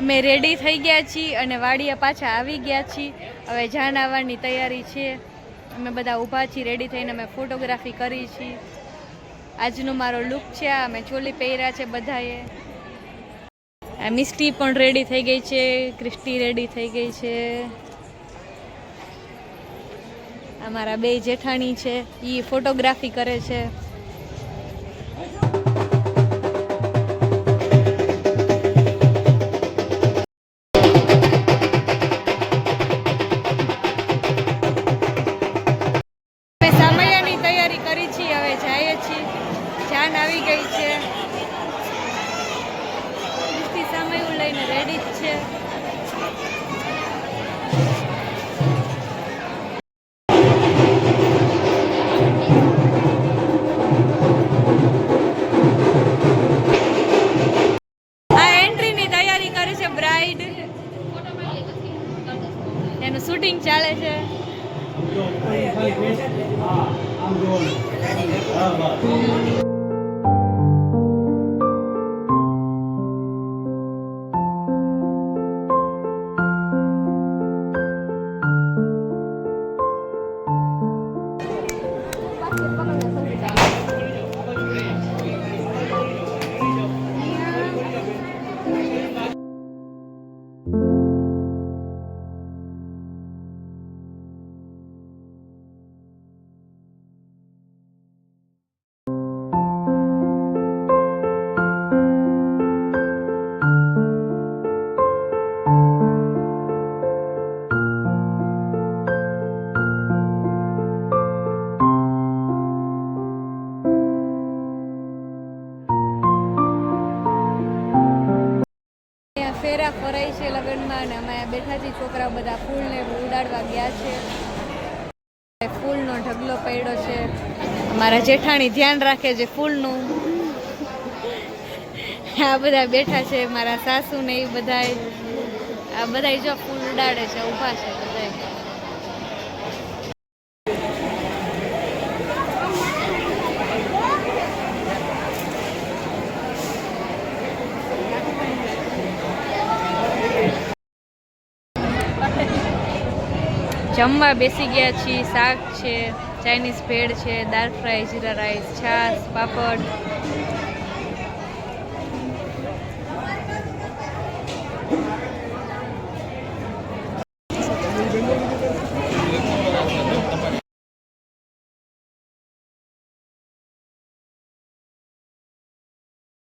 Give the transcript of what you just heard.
અમે રેડી થઈ ગયા છીએ અને વાડીએ પાછા આવી ગયા છીએ. હવે જાન આવવાની તૈયારી છે. અમે બધા ઊભા છીએ રેડી થઈને અમે ફોટોગ્રાફી કરી છીએ. આજનો મારો લુક છે, આ અમે ચોલી પહેર્યા છે બધાએ. આ મિસ્ટી પણ રેડી થઈ ગઈ છે, ક્રિસ્ટી રેડી થઈ ગઈ છે. અમારા બે જેઠાણી છે એ ફોટોગ્રાફી કરે છે. રેડી જ છે એનું શૂટિંગ ચાલે છે. 아, ફેરા ફરાય છે લગ્નમાં અને અમે બેઠા છીએ છોકરાઓ બધા ફૂલને ઉડાડવા ગયા છે. ફૂલનો ઢગલો પડ્યો છે. અમારા જેઠાણી ધ્યાન રાખે છે ફૂલનું. આ બધા બેઠા છે, મારા સાસુ ને એ બધાય. આ બધાય જો ફૂલ ઉડાડે છે, ઊભા છે બધાય. જમવા બેસી ગયા છીએ, શાક છે ચાઇનીઝ ભેળ છે, દાળ ફ્રાય જીરા રાઈસ છાશ, પાપડ.